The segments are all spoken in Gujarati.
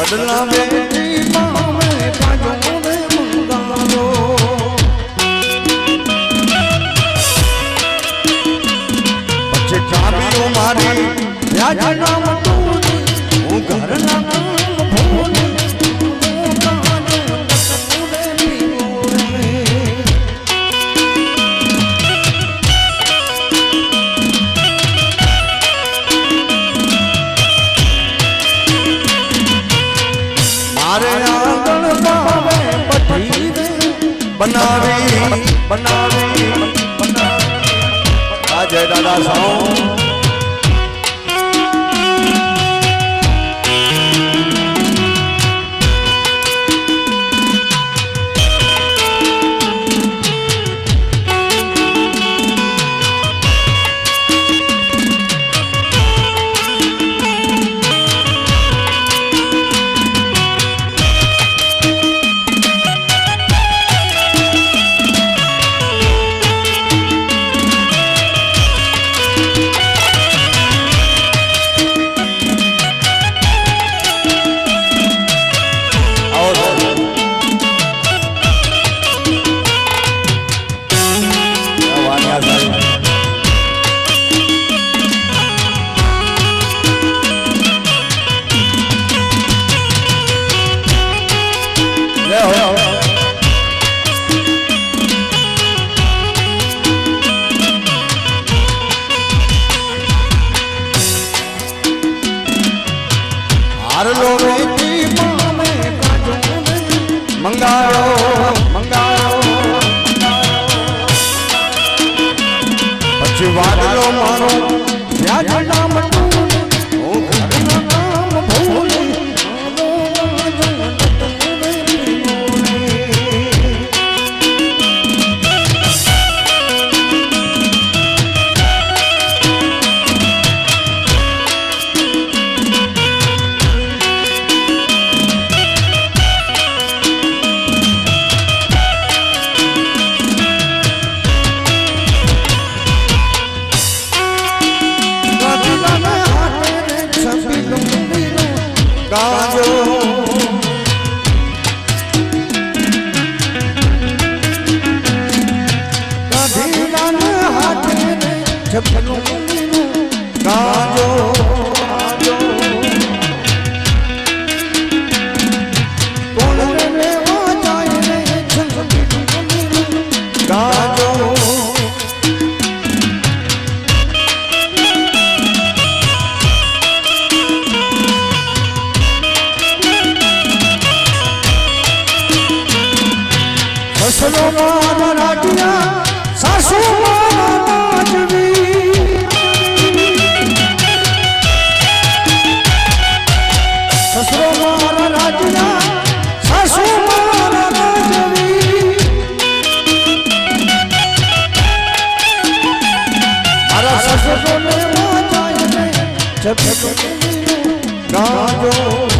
સડલા બેટી પામે પાજો ને મંગાલો પછી ચાબીઓ મારી રાજના eyes હારલો વેચી પામે મંગાયો રે છબી જબ ગાજો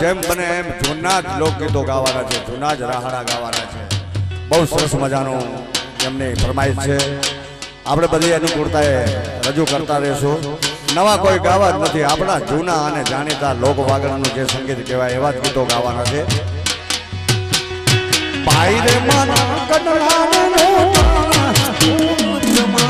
જેમ બને એમ જૂના જ લોકગીતો ગાવાના છે જૂના જ રાહડા ગાવાના છે. બહુ સરસ મજાનું એમની ફરમાઈશ છે. આપણે બધી અનુકૂળતાએ રજૂ કરતા રહીશું. નવા કોઈ ગાવા જ નથી. આપણા જૂના અને જાણીતા લોકવાગણનું જે સંગીત કહેવાય, એવા જ ગીતો ગાવાના છે. ભાઈ રે મન કડલાને ભાઈ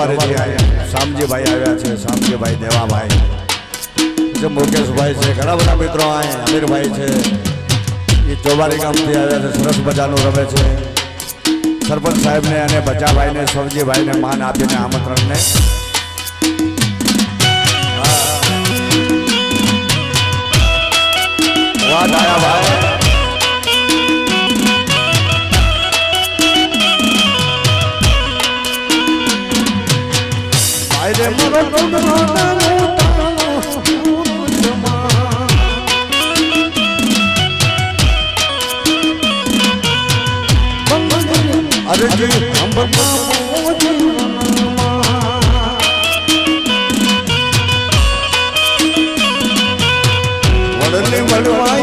ચોબારેજી આવ્યા શામજીભાઈ આવ્યા છે. શામજીભાઈ દેવાભાઈ. જે મુકેશભાઈ છે. ઘણા બધા મિત્રો અહીંયા અમીરભાઈ છે. એ ચોબારી ગામથી આવ્યા છે. સરસ મજાનું રમે છે. સરપંચ સાહેબને અને બચાભાઈને સવજીભાઈને માન આપીને આમંત્રણને. વાહ ડાયાભાઈ ભાઈ વડલે વડવાય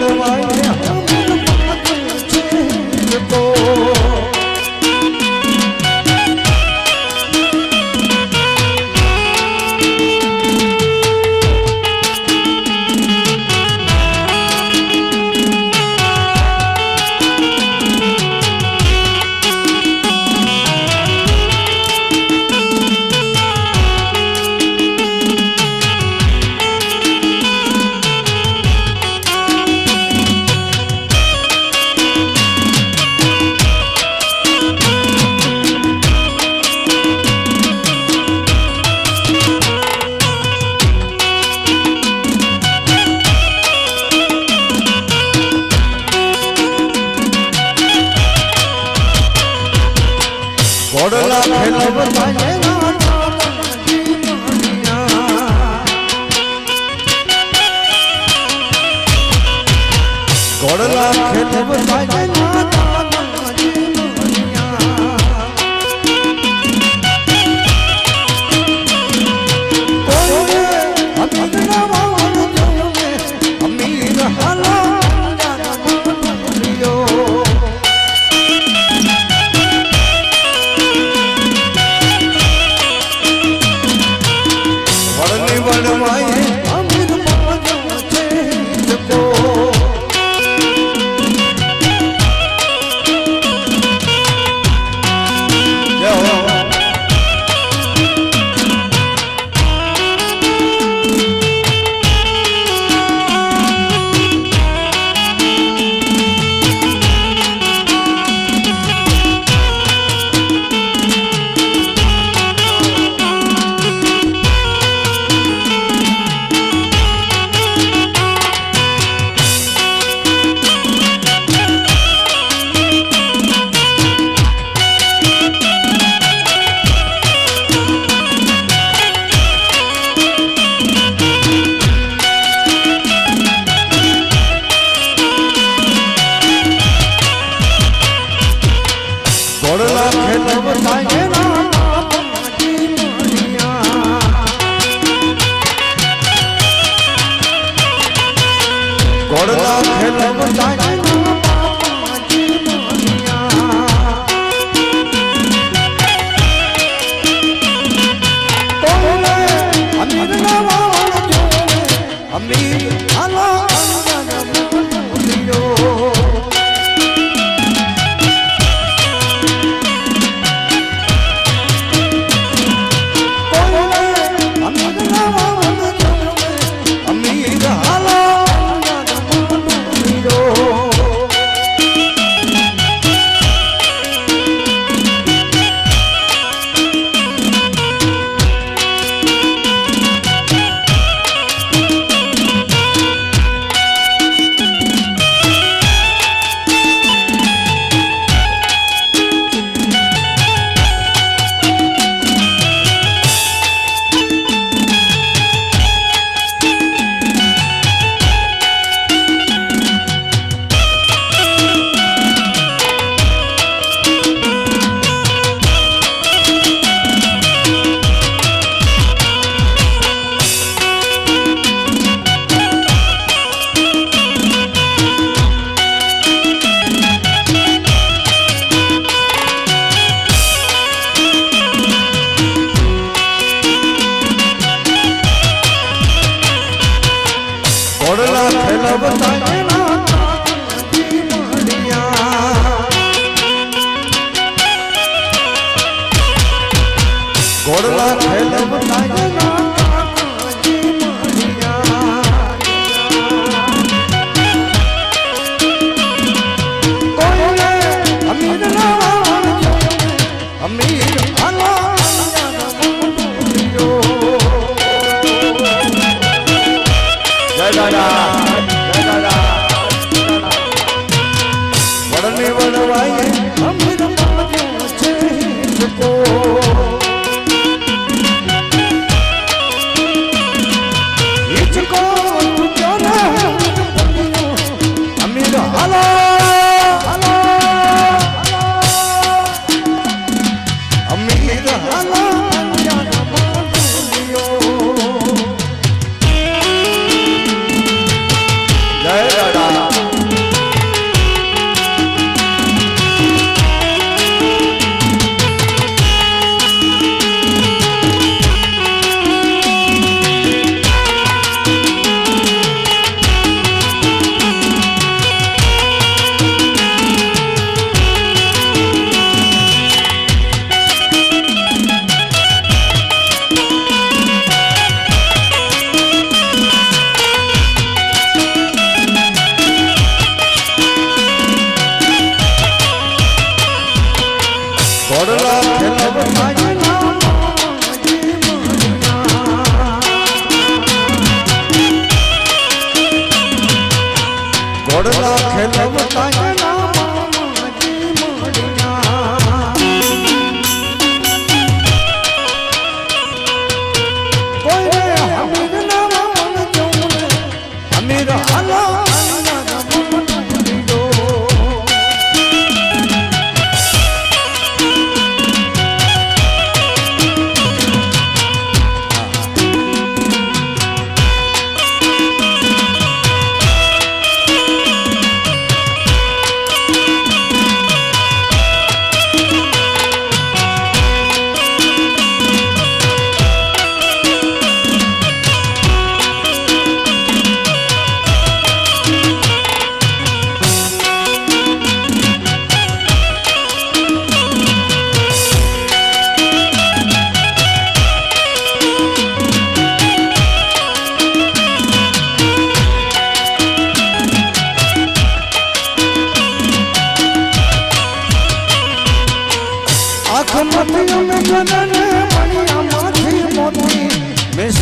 વડલે ગોડલા ગોડલા ખેલ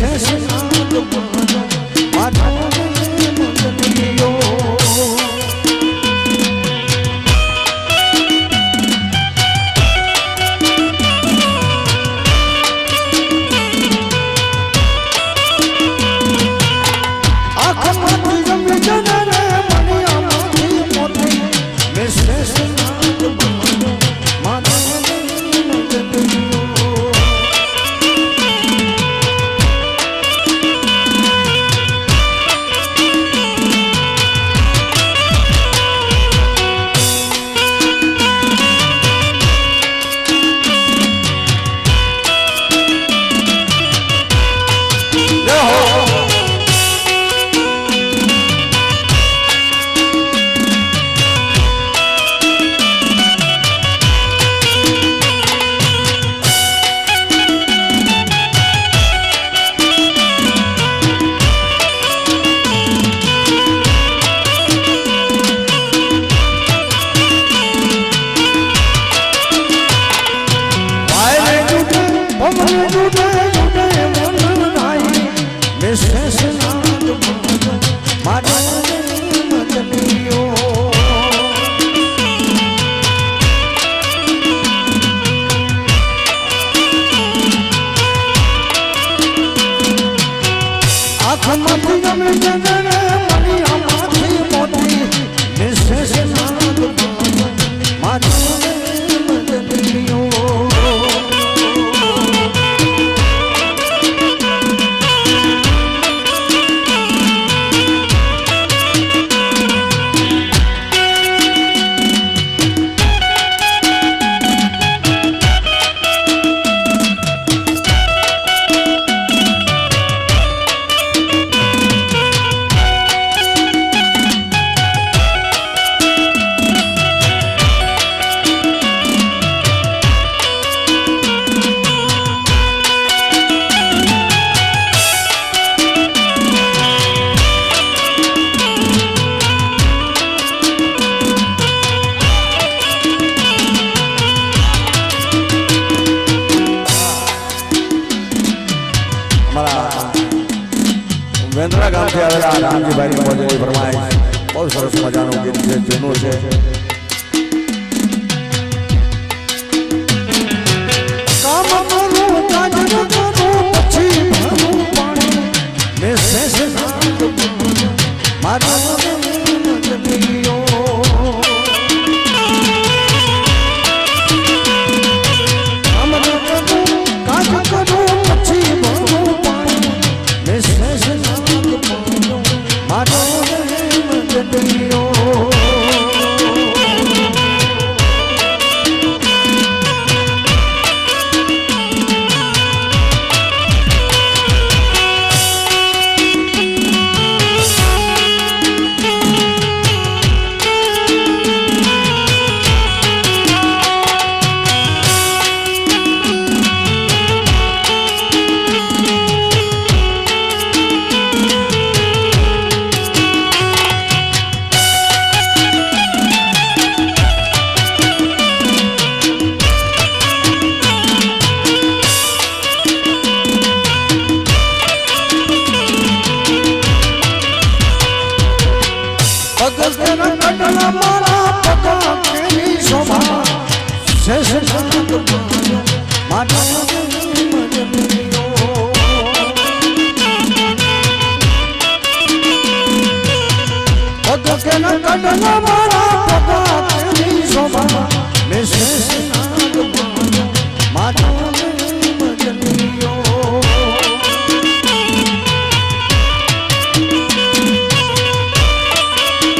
Ese es મજાનું ગીત